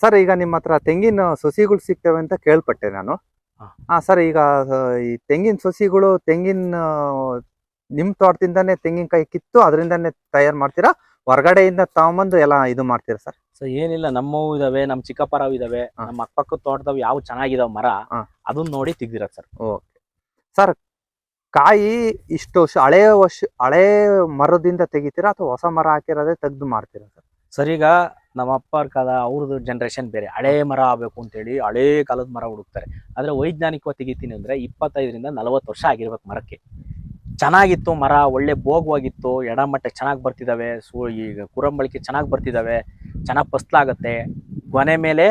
Sir ಈಗ ನಿಮ್ಮ ಹತ್ರ ತೆಂಗಿನ ಸಸಿಗಳು ಸಿಗ್ತವೆ ಅಂತ ಕೇಳ್ಪಟ್ಟೆ ನಾನು ಹಾ. ಸರ್ ಈಗ ಈ ತೆಂಗಿನ ಸಸಿಗಳು ತೆಂಗಿನ ನಿಮ್ ತೋಟದಿಂದಾನೇ ತೆಂಗಿನಕಾಯಿ ಕಿತ್ತು ಅದರಿಂದಾನೇ ತಯಾರು ಮಾಡ್ತೀರಾ ಹೊರಗಡೆಯಿಂದ ತಗೊಂಬಂದು ಎಲ್ಲ ಇದು ಮಾಡ್ತೀರಾ ಸರ್ ಸೊ ಏನಿಲ್ಲ ನಮ್ಮವು ಇದಾವೆ ನಮ್ ಚಿಕ್ಕಪ್ಪರವು ಇದಾವೆ. ನಮ್ಮ ಅಕ್ಕಪಕ್ಕ ತೋಟದವು ಯಾವ ಚೆನ್ನಾಗಿದಾವ ಮರ. ಅದನ್ನ ನೋಡಿ ತೆಗ್ದಿರ ಸರ್ ಓಕೆ ಸರ್ ಕಾಯಿ ಇಷ್ಟು ವರ್ಷ ಹಳೆ ವರ್ಷ ಹಳೆ ಮರದಿಂದ ತೆಗಿತೀರಾ ಅಥವಾ ಹೊಸ ಮರ ಹಾಕಿರೋದೇ ತೆಗ್ದು ಮಾಡ್ತೀರಾ ಸರ್ ಸರ್ ಈಗ ನಮ್ಮ ಅಪ್ಪರ ಕಾಲ ಅವ್ರದ್ದು ಜನ್ರೇಷನ್ ಬೇರೆ. ಹಳೆ ಮರ ಆಗಬೇಕು ಅಂತೇಳಿ ಹಳೇ ಕಾಲದ ಮರ ಹುಡುಕ್ತಾರೆ. ಆದರೆ ವೈಜ್ಞಾನಿಕವಾಗಿ ತೆಗಿತೀನಿ ಅಂದರೆ ಇಪ್ಪತ್ತೈದರಿಂದ ನಲವತ್ತು ವರ್ಷ ಆಗಿರ್ಬೇಕು ಮರಕ್ಕೆ. ಚೆನ್ನಾಗಿತ್ತು ಮರ, ಒಳ್ಳೆ ಭೋಗವಾಗಿತ್ತು, ಎಡಮಟ್ಟೆ ಚೆನ್ನಾಗಿ ಬರ್ತಿದಾವೆ, ಸೂ ಈಗ ಕುರಂಬಳಿಕೆ ಚೆನ್ನಾಗಿ ಬರ್ತಿದಾವೆ, ಚೆನ್ನಾಗಿ ಫಸ್ಲಾಗತ್ತೆ. ಗೊನೆ ಮೇಲೆ,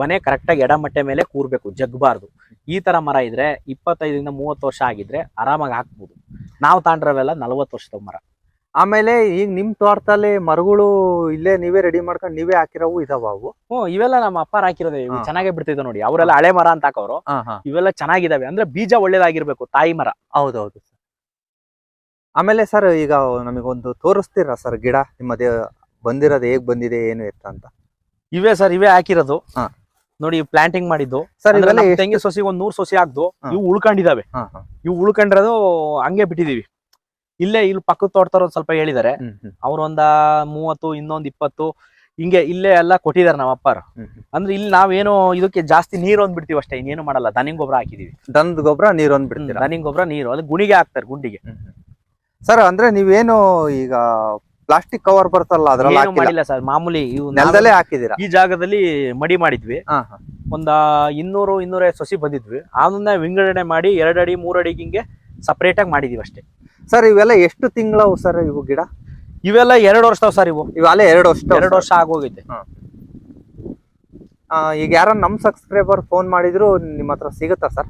ಗೊನೆ ಕರೆಕ್ಟಾಗಿ ಎಡಮಟ್ಟೆ ಮೇಲೆ ಕೂರ್ಬೇಕು, ಜಗ್ಬಾರ್ದು. ಈ ತರ ಮರ ಇದ್ರೆ ಇಪ್ಪತ್ತೈದರಿಂದ ಮೂವತ್ತು ವರ್ಷ ಆಗಿದ್ರೆ ಆರಾಮಾಗಿ ಹಾಕ್ಬೋದು. ನಾವು ತಾಂಡ್ರವೆಲ್ಲ ನಲವತ್ತು ವರ್ಷದ ಮರ. ಆಮೇಲೆ ಈಗ ನಿಮ್ ತೋಟದಲ್ಲಿ ಮರಗಳು ಇಲ್ಲೇ ನೀವೇ ರೆಡಿ ಮಾಡ್ಕೊಂಡು ನೀವೇ ಹಾಕಿರೋವು ಇದಾವ ಅವು? ಹ್ಮ್ ಇವೆಲ್ಲ ನಮ್ಮ ಅಪ್ಪ ಹಾಕಿರೋದೇ. ಇವು. ಚೆನ್ನಾಗೇ ಬಿಡ್ತಿದ್ವು ನೋಡಿ. ಅವರೆಲ್ಲ ಹಳೆ ಮರ ಅಂತ ಹಾಕೋರು ಇವೆಲ್ಲ ಚೆನ್ನಾಗಿದಾವೆ. ಅಂದ್ರೆ ಬೀಜ ಒಳ್ಳೇದಾಗಿರ್ಬೇಕು ತಾಯಿ ಮರ. ಹೌದೌದು ಸರ್. ಆಮೇಲೆ ಸರ್ ಈಗ ನಮಗೊಂದು ತೋರಿಸ್ತೀರಾ ಸರ್ ಗಿಡ? ನಿಮ್ಮದೇ ಬಂದಿರೋದು ಹೇಗ್ ಬಂದಿದೆ ಏನು ಎತ್ತ ಅಂತ? ಇವೇ ಸರ್ ಇವೇ ಹಾಕಿರೋದು. ನೋಡಿ ಪ್ಲಾಂಟಿಂಗ್ ಮಾಡಿದ್ದು. ಸರ್ ತೆಂಗಿನ ಸೊಸಿಗೆ ಒಂದ್ ನೂರ್ ಸೊಸಿ ಹಾಕ್ದು. ಇವು ಉಳ್ಕೊಂಡಿದಾವೆ. ಇವು ಉಳ್ಕೊಂಡಿರೋದು ಹಂಗೆ ಬಿಟ್ಟಿದೀವಿ. ಇಲ್ಲೇ ಇಲ್ಲಿ ಪಕ್ಕದ ತೋಟದವ್ರು ಒಂದ್ ಸ್ವಲ್ಪ ಹೇಳಿದಾರೆ. ಅವ್ರ ಒಂದ ಮೂವತ್ತು ಇನ್ನೊಂದ್ ಇಪ್ಪತ್ತು ಹಿಂಗೆ ಇಲ್ಲೇ ಎಲ್ಲ ಕೊಟ್ಟಿದ್ದಾರೆ ನಮ್ಮ ಅಪ್ಪಾರು. ಅಂದ್ರೆ ಇಲ್ಲಿ ನಾವೇನು ಇದಕ್ಕೆ ಜಾಸ್ತಿ ನೀರು ಒಂದ್ ಬಿಡ್ತೀವಿ ಅಷ್ಟೇ ಇನ್ನೇನು ಮಾಡಲ್ಲ. ದನಿಂಗ್ ಗೊಬ್ಬರ ಹಾಕಿದೀವಿ. ದನದ ಗೊಬ್ಬರ ಒಂದ್ ಬಿಡ್ತೀರಾ? ದನಿಂಗ್ ಗೊಬ್ಬರ ನೀರು. ಅದು ಗುಣಿಗೆ ಹಾಕ್ತಾರೆ ಗುಂಡಿಗೆ. ಸರ್ ಅಂದ್ರೆ ನೀವೇನು ಈಗ ಪ್ಲಾಸ್ಟಿಕ್ ಕವರ್ ಬರ್ತಲ್ಲ ಅದ್ರಲ್ಲಿ ಮಾಡಿಲ್ಲ ಸರ್. ಮಾಮೂಲಿ ನೆಲದಲ್ಲೇ ಹಾಕಿದೀರಾ? ಈ ಜಾಗದಲ್ಲಿ ಮಡಿ ಮಾಡಿದ್ವಿ. ಒಂದ ಇನ್ನೂರು ಇನ್ನೂರ ಸಸಿ ಬಂದಿದ್ವಿ. ಅದನ್ನ ವಿಂಗಡಣೆ ಮಾಡಿ ಎರಡಡಿ ಅಡಿ ಮೂರು ಅಡಿಗೆ ಹಿಂಗೆ ಸಪರೇಟ್ ಆಗಿ ಮಾಡಿದೀವಿ ಅಷ್ಟೇ. ಸರ್ ಇವೆಲ್ಲ ಎಷ್ಟು ತಿಂಗಳವು ಸರ್ ಇವು ಗಿಡ? ಇವೆಲ್ಲ ಎರಡು ವರ್ಷ ಸರ್ ಇವು. ಇವೆಲ್ಲ ಎರಡು ವರ್ಷ ಎರಡು ವರ್ಷ ಆಗೋಗೈತೆ. ಈಗ ಯಾರ ನಮ್ ಸಬ್ಸ್ಕ್ರೈಬರ್ ಫೋನ್ ಮಾಡಿದ್ರು ನಿಮ್ಮ ಹತ್ರ ಸಿಗುತ್ತಾ ಸರ್?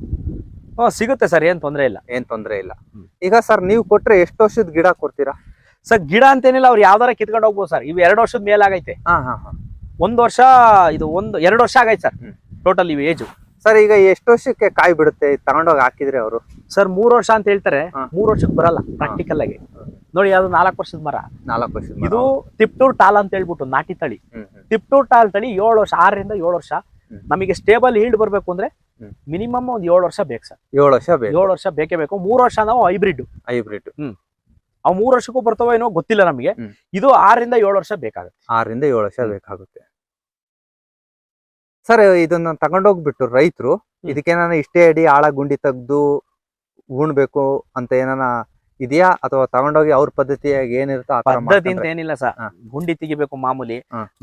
ಓ ಸಿಗುತ್ತೆ ಸರ್ ಏನ್ ತೊಂದರೆ ಇಲ್ಲ. ಏನ್ ತೊಂದರೆ ಇಲ್ಲ. ಈಗ ಸರ್ ನೀವು ಕೊಟ್ರೆ ಎಷ್ಟು ವರ್ಷದ ಗಿಡ ಕೊಡ್ತೀರಾ? ಸರ್ ಗಿಡ ಅಂತೇನಿಲ್ಲ ಅವ್ರು ಯಾವ್ದಾರ ಕಿತ್ಕೊಂಡು ಹೋಗ್ಬೋದು ಸರ್. ಇವು ಎರಡು ವರ್ಷದ ಮೇಲೆ ಆಗೈತೆ ಹಾ ಹಾ ಹಾ. ಒಂದ್ ವರ್ಷ ಇದು ಒಂದು ಎರಡು ವರ್ಷ ಆಗೈತೆ ಸರ್. ಟೋಟಲ್ ಇವು ಏಜು. ಸರ್ ಈಗ ಎಷ್ಟು ವರ್ಷಕ್ಕೆ ಕಾಯಿ ಬಿಡುತ್ತೆ? ತಗೊಂಡೋಗಿ ಹಾಕಿದ್ರೆ ಅವರು? ಸರ್ ಮೂರ್ ವರ್ಷ ಅಂತ ಹೇಳ್ತಾರೆ. ಮೂರು ವರ್ಷಕ್ಕೆ ಬರಲ್ಲ ಪ್ರಾಕ್ಟಿಕಲ್ ಆಗಿ. ನೋಡಿ ಅದು ನಾಲ್ಕು ವರ್ಷದ ಮರ? ನಾಲ್ಕು ವರ್ಷ. ಇದು ತಿಪ್ಟೂರ್ ಟಾಲ್ ಅಂತ ಹೇಳ್ಬಿಟ್ಟು ನಾಟಿ ತಳಿ. ತಿಪ್ಟೂರ್ ಟಾಲ್ ತಳಿ ಏಳು ವರ್ಷ ಆರರಿಂದ ಏಳು ವರ್ಷ. ನಮಗೆ ಸ್ಟೇಬಲ್ ಈಲ್ಡ್ ಬರ್ಬೇಕು ಅಂದ್ರೆ. ಮಿನಿಮಮ್ ಒಂದ್ ಏಳು ವರ್ಷ ಬೇಕು ಸರ್. ಏಳು ವರ್ಷ ಏಳು ವರ್ಷ ಬೇಕೇ ಬೇಕು. ಮೂರು ವರ್ಷ ನಾವು ಹೈಬ್ರಿಡ್ ಹೈಬ್ರಿಡ್ ಹ್ಮ್. ಅವ್ ಮೂರು ವರ್ಷಕ್ಕೂ ಬರ್ತವೋ ಏನೋ ಗೊತ್ತಿಲ್ಲ ನಮಗೆ. ಇದು ಆರರಿಂದ ಏಳು ವರ್ಷ ಬೇಕಾಗುತ್ತೆ. ಆರರಿಂದ ಏಳು ವರ್ಷ ಬೇಕಾಗುತ್ತೆ. ಸರ್ ಇದನ್ನ ತಗೊಂಡೋಗ್ಬಿಟ್ಟು ರೈತರು ಇದಕ್ಕೇನ ಇಷ್ಟೇ ಅಡಿ ಆಳ ಗುಂಡಿ ತೆಗ್ದು ಉಣ್ಬೇಕು ಅಂತ ಏನಾನ ಇದೆಯಾ? ಅಥವಾ ತಗೊಂಡೋಗಿ ಅವ್ರ ಪದ್ಧತಿಯಾಗಿ ಏನಿರುತ್ತೋ ಪದ್ಧತಿ ಅಂತ ಏನಿಲ್ಲ ಸರ್. ಗುಂಡಿ ತೆಗಿಬೇಕು ಮಾಮೂಲಿ.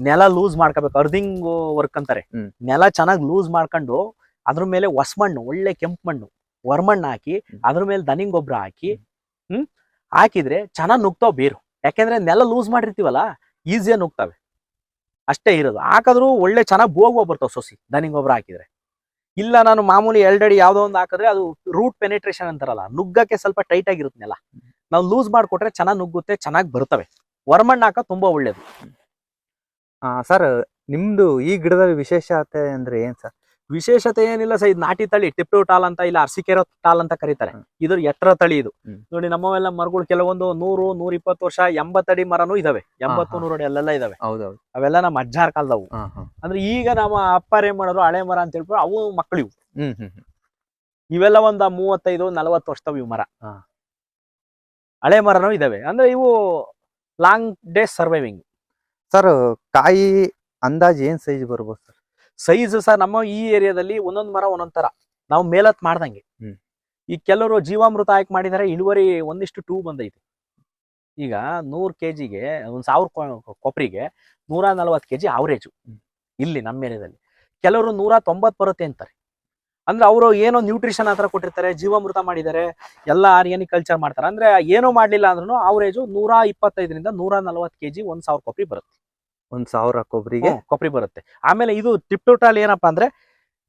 ನೆಲ ಲೂಸ್ ಮಾಡ್ಕೋಬೇಕು. ಅರ್ಧಿಂಗ್ ವರ್ಕ್ ಅಂತಾರೆ. ನೆಲ ಚೆನ್ನಾಗಿ ಲೂಸ್ ಮಾಡ್ಕೊಂಡು ಅದ್ರ ಮೇಲೆ ಹೊಸ ಮಣ್ಣು ಒಳ್ಳೆ ಕೆಂಪು ಮಣ್ಣು ಹೊರಮಣ್ಣು ಹಾಕಿ. ಅದ್ರ ಮೇಲೆ ದನಿಂಗ್ ಗೊಬ್ಬರ ಹಾಕಿ ಹ್ಮ್ ಹಾಕಿದ್ರೆ ಚೆನ್ನಾಗಿ ನುಗ್ತಾವ್ ಬೇರು. ಯಾಕೆಂದ್ರೆ ನೆಲ ಲೂಸ್ ಮಾಡಿರ್ತೀವಲ್ಲ ಈಸಿಯಾಗಿ ನುಗ್ತಾವೆ. ಅಷ್ಟೇ ಇರೋದು. ಹಾಕಿದ್ರು ಒಳ್ಳೆ ಚೆನ್ನಾಗಿ ಬೋಗುವ ಬರ್ತಾವೆ ಸೊಸಿ ದನಿ ಗೊಬ್ಬರ ಹಾಕಿದ್ರೆ. ಇಲ್ಲ ನಾನು ಮಾಮೂಲಿ ಎರಡಡಿ ಯಾವುದೋ ಒಂದು ಹಾಕಿದ್ರೆ ಅದು ರೂಟ್ ಪೆನಿಟ್ರೇಷನ್ ಅಂತಾರಲ್ಲ, ನುಗ್ಗಕ್ಕೆ ಸ್ವಲ್ಪ ಟೈಟ್ ಆಗಿರುತ್ತೆ ನಾವು ಲೂಸ್ ಮಾಡಿಕೊಟ್ರೆ ಚೆನ್ನಾಗಿ ನುಗ್ಗುತ್ತೆ, ಚೆನ್ನಾಗಿ ಬರ್ತವೆ. ಹೊರಮಣ್ಣು ಹಾಕ ತುಂಬಾ ಒಳ್ಳೇದು. ಸರ್ ನಿಮ್ದು ಈ ಗಿಡದ ವಿಶೇಷತೆ ಅಂದ್ರೆ ಏನ್ ಸರ್ ವಿಶೇಷತೆ ಏನಿಲ್ಲ ಸರ್ ಇದು ನಾಟಿ ತಳಿ ಟಿಪ್ಟು ಟಾಲ್ ಅಂತ ಇಲ್ಲ ಅರ್ಸಿಕೆರೋ ಟಾಲ್ ಅಂತ ಕರೀತಾರೆ. ಇದ್ರ ಎತ್ತರ ತಳಿ ಇದು. ನೋಡಿ ನಮ್ಮವೆಲ್ಲ ಮರಗಳು ಕೆಲವೊಂದು ನೂರು ನೂರ ಇಪ್ಪತ್ತು ವರ್ಷ ಎಂಬತ್ತಡಿ ಮರನೂ ಇದಾವೆ. ಎಂಬತ್ತು. ನೂರು ಅಡಿ ಅಲ್ಲೆಲ್ಲ ಇದಾವೆ. ಅವೆಲ್ಲ ನಮ್ಮ ಅಜ್ಜಾರ್ ಕಾಲದವು. ಅಂದ್ರೆ ಈಗ ನಮ್ಮ ಅಪ್ಪರ್ ಏನ್ ಮಾಡೋರು ಹಳೆ ಮರ ಅಂತ ಹೇಳ್ಬಿಟ್ಟು ಅವು ಮಕ್ಕಳು ಇವು ಹ್ಮ್ ಹ್ಮ್ ಹ್ಮ್. ಇವೆಲ್ಲ ಒಂದ ಮೂವತ್ತೈದು ನಲವತ್ತು ವರ್ಷದವು ಇವು ಮರ. ಹಳೆ ಮರನೂ ಇದಾವೆ. ಅಂದ್ರೆ ಇವು ಲಾಂಗ್ ಡೇ ಸರ್ವೈವಿಂಗ್. ಸರ್ ಕಾಯಿ ಅಂದಾಜ್ ಏನ್ ಸೈಜ್ ಬರ್ಬೋದು ಸರ್? ಸೈಜ್ ಸಹ ನಮ್ಮ ಈ ಏರಿಯಾದಲ್ಲಿ ಒಂದೊಂದ್ ಮರ ಒಂದೊಂದ್ ತರ. ನಾವು ಮೇಲತ್ ಮಾಡ್ದಂಗೆ. ಈ ಕೆಲವರು ಜೀವಾಮೃತ ಆಯ್ಕೆ ಮಾಡಿದರೆ ಇಳುವರಿ ಒಂದಿಷ್ಟು ಟೂ ಬಂದೈತೆ. ಈಗ ನೂರ್ ಕೆಜಿಗೆ ಒಂದ್ ಸಾವಿರ ಕೊಬ್ಬರಿಗೆ ನೂರ ನಲವತ್ತು ಕೆಜಿ ಅವರೇಜು. ಇಲ್ಲಿ ನಮ್ಮ ಏರಿಯಾದಲ್ಲಿ. ಕೆಲವರು ನೂರ ತೊಂಬತ್ ಬರುತ್ತೆ ಅಂತಾರೆ. ಅಂದ್ರೆ ಅವರು ಏನೋ ನ್ಯೂಟ್ರಿಷನ್ ಆತರ ಕೊಟ್ಟಿರ್ತಾರೆ ಜೀವಾಮೃತ ಮಾಡಿದ್ದಾರೆ ಎಲ್ಲ ಆರ್ಗ್ಯಾನಿಕ್ ಕಲ್ಚರ್ ಮಾಡ್ತಾರೆ. ಅಂದ್ರೆ ಏನೋ ಮಾಡ್ಲಿಲ್ಲ ಅಂದ್ರೂ ಅವರೇಜು ನೂರ ಇಪ್ಪತ್ತೈದರಿಂದ ನೂರ ನಲವತ್ತು ಕೆಜಿ ಒಂದ್ ಸಾವಿರ ಕೊಬ್ಬರಿ ಬರುತ್ತೆ. ಒಂದ್ ಸಾವಿರ ಕೊಬ್ಬರಿಗೆ ಕೊಬ್ಬರಿ ಬರುತ್ತೆ. ಆಮೇಲೆ ಇದು ಟಿಪ್ಟೋಟಾಲ್ ಏನಪ್ಪಾ ಅಂದ್ರೆ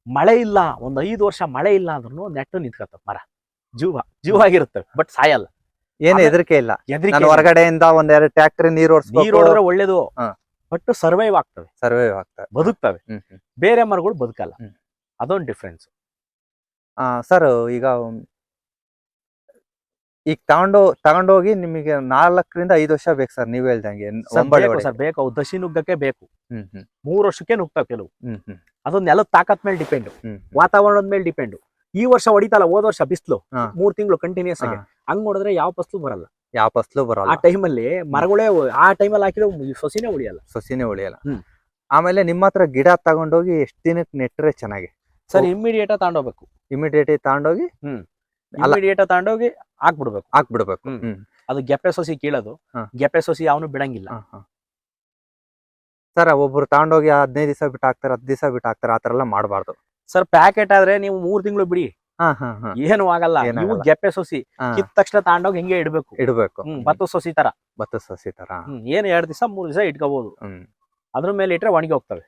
ಮಳೆ ಇಲ್ಲ ಒಂದ್ ಐದು ವರ್ಷ ಮಳೆ ಇಲ್ಲ ಅಂದ್ರೂ ನೆಟ್ಟು ನಿಂತ್ಕತ್ತ ಮರ. ಜೀವ ಜೀವ ಆಗಿರುತ್ತೆ ಬಟ್ ಸಾಯಲ್ಲ. ಏನು ಹೆದರಿಕೆ ಇಲ್ಲ. ಹೊರಗಡೆಯಿಂದ ಒಂದೆರಡು ಎರಡು ನೀರು ನೀರು ಹೊಡೆದ್ರೆ ಒಳ್ಳೇದು ಬಟ್ ಸರ್ವೈವ್ ಆಗ್ತವೆ. ಸರ್ವೈವ್ ಆಗ್ತವೆ. ಬದುಕ್ತವೆ. ಬೇರೆ ಮರಗಳು ಬದುಕಲ್ಲ. ಅದೊಂದು ಡಿಫ್ರೆನ್ಸ್ ಸರ್ ಈಗ ಈಗ ತಗೊಂಡು ತಗೊಂಡೋಗಿ ನಿಮಗೆ ನಾಲ್ಕರಿಂದ ಐದು ವರ್ಷ ಬೇಕು ಸರ್ ನೀವ್ ಹೇಳ್ದಂಗೆ. ಬೇಕು ಹೊಡೆಯಕ್ಕೆ. ಸರ್ ಬೇಕು. ಅವು ದಸಿ ನುಗ್ಗಕ್ಕೆ ಬೇಕು. ಮೂರು ವರ್ಷಕ್ಕೆ ನುಗ್ತಾವ್ ಕೆಲವು. ಹ್ಮ್ ಹ್ಮ್. ಅದು ನೆಲದ ತಾಕತ್ ಮೇಲೆ ಡಿಪೆಂಡ್ ಹ್ಮ್ ವಾತಾವರಣದ ಮೇಲೆ ಡಿಪೆಂಡ್ ಈ ವರ್ಷ ಹೊಡಿತಲ್ಲ ಹೋದ ವರ್ಷ ಬಿಸ್ಲು. ಮೂರ್ ತಿಂಗಳು ಕಂಟಿನ್ಯೂಸ್ ಆಗಿ. ಹಂಗ್ ನೋಡಿದ್ರೆ ಯಾವ ಫಸ್ಲು ಬರಲ್ಲ. ಯಾವ ಫಸ್ಲು ಆ ಬರಲ್ಲ ಟೈಮಲ್ಲಿ ಮರಗಳೇ ಆ ಟೈಮಲ್ಲಿ ಹಾಕಿದ್ರೆ ಸೊಸಿನೇ ಉಳಿಯಲ್ಲ. ಸೊಸಿನೇ ಉಳಿಯಲ್ಲ. ಆಮೇಲೆ ನಿಮ್ಮ ಹತ್ರ ಗಿಡ ತಗೊಂಡೋಗಿ ಎಷ್ಟು ದಿನಕ್ಕೆ ನೆಟ್ರೆ ಚೆನ್ನಾಗಿ? ಸರ್ ಇಮಿಡಿಯೇಟ್ ಇಮ್ಮಿಡಿಯೇಟ್ ತಗೊಂಡೋಗ್ಬೇಕು. ಇಮಿಡಿಯೇಟ್ ತಗೊಂಡೋಗಿ? ಅಲ್ಲ. ಇಮಿಡಿಯೇಟ್ ತಗೊಂಡೋಗಿ ಹಾಕ್ಬಿಡ್ಬೇಕು. ಹಾಕ್ಬಿಡ್ಬೇಕು. ಅದು ಗೆಪ್ಪೆ ಸೊಸಿ ಕೀಳೋದು. ಗೆಪ್ಪೆ ಸೊಸಿ ಅವನು ಬಿಡಂಗಿಲ್ಲ. ಸರ್ ಒಬ್ರು ತಗೊಂಡೋಗಿ ಹದಿನೈದು ದಿವಸ ಬಿಟ್ಟು ಹಾಕ್ತಾರೆ ಹತ್ತು ದಿವಸ ಬಿಟ್ಟು ಹಾಕ್ತಾರೆ ಆತರ ಎಲ್ಲ ಮಾಡಬಾರ್ದು. ಸರ್ ಪ್ಯಾಕೆಟ್ ಆದ್ರೆ ನೀವು ಮೂರ್ ತಿಂಗಳು ಬಿಡಿ. ಏನು ಆಗಲ್ಲ. ನೀವು ಗೆಪ್ಪೆ ಸೊಸಿ ಕಿತ್ತ ತಕ್ಷಣ ತಗೊಂಡೋಗಿ ಹಿಂಗೆ ಇಡ್ಬೇಕು. ಇಡ್ಬೇಕು. ಭತ್ತ ಸೊಸಿ ತರ. ಭತ್ತ ಸೊಸಿ ತರ. ಏನು ಎರಡ್ ದಿವಸ ಮೂರ್ ದಿವಸ ಇಟ್ಕೋಬಹುದು ಹ್ಮ್. ಅದ್ರ ಮೇಲೆ ಇಟ್ರೆ ಒಣಗಿ ಹೋಗ್ತವೆ.